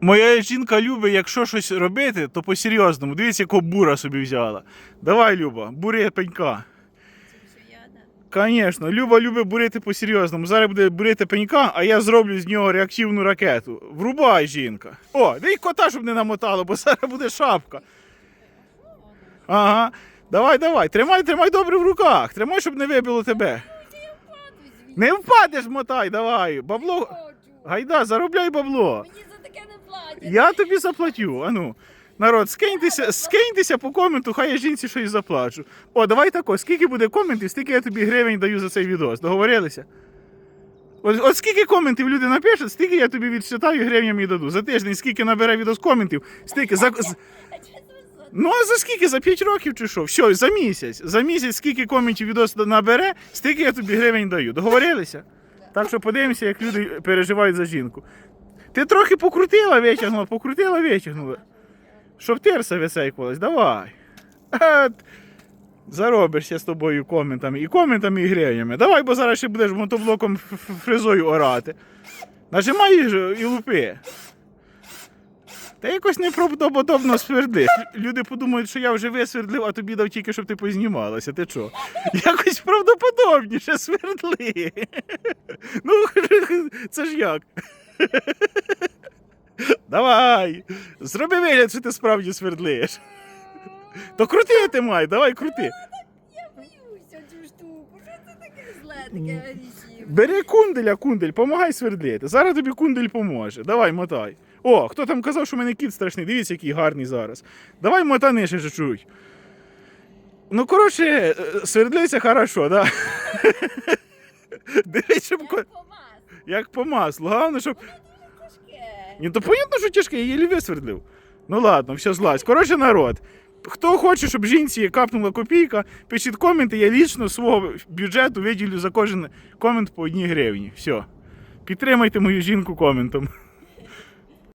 Моя жінка любить, якщо щось робити, то по-серйозному. Дивіться, якого бура собі взяла. Давай, Люба, бури пенька. Звісно, Люба любить бурити по-серйозному. Зараз буде бурити пенька, а я зроблю з нього реактивну ракету. Врубай, жінка. О, дай кота, щоб не намотало, бо зараз буде шапка. Ага. Давай, давай, тримай, тримай добре в руках. Тримай, щоб не вибило тебе. Не впадеш, мотай, давай. Бабло. Гайда, заробляй бабло. Мені за таке не платять. Я тобі заплатю. Ану. Народ, скиньтеся, скиньтеся по коменту, хай я жінці щось заплачу. О, давай тако, скільки буде коментів, стільки я тобі гривень даю за цей відос. Договорилися? От, от скільки коментів люди напишуть, стільки я тобі відчитаю гривнями даду. За тиждень скільки набере відос коментів, стільки за- Ну а за скільки? За 5 років чи що? Все, за місяць. За місяць скільки коментів відос набере, стільки я тобі гривень даю. Договорилися? Так що подивимося, як люди переживають за жінку. Ти трохи покрутила, витягнула, покрутила, витягнула. Щоб терса висейкувалась, давай. Заробишся з тобою коментами. І коментами, і гривнями. Давай, бо зараз ще будеш мотоблоком фрезою орати. Нажимай і лупи. Та якось неправдоподобно свердлиш. Люди подумають, що я вже висвердлив, а тобі дав тільки, щоб ти познімалася. Ти що? Якось правдоподобніше свердли. Ну, це ж як? Давай. Зроби вигляд, що ти справді свердлиш. То крути ти май, давай крути. Я боюся цю штуку. Що це таке зле, таке агресивне? Бери кунделя, кундель, помагай свердлити. Зараз тобі кундель поможе. Давай, мотай. О, хто там казав, що в мене кіт страшний, дивіться, який гарний зараз. Давай мотани ще чуть-чуть. Ну, коротше, е, свердлиться хорошо, да? Дивись, щоб Як по маслу. як по маслу. Головне, щоб. Ні, то понятно, що тяжке, я її висвердлив. Ну ладно, все злазь. Коротше, народ. Хто хоче, щоб жінці капнула копійка, пишіть коменти, я лічно свого бюджету виділю за кожен комент по одній гривні. Все. Підтримайте мою жінку коментом.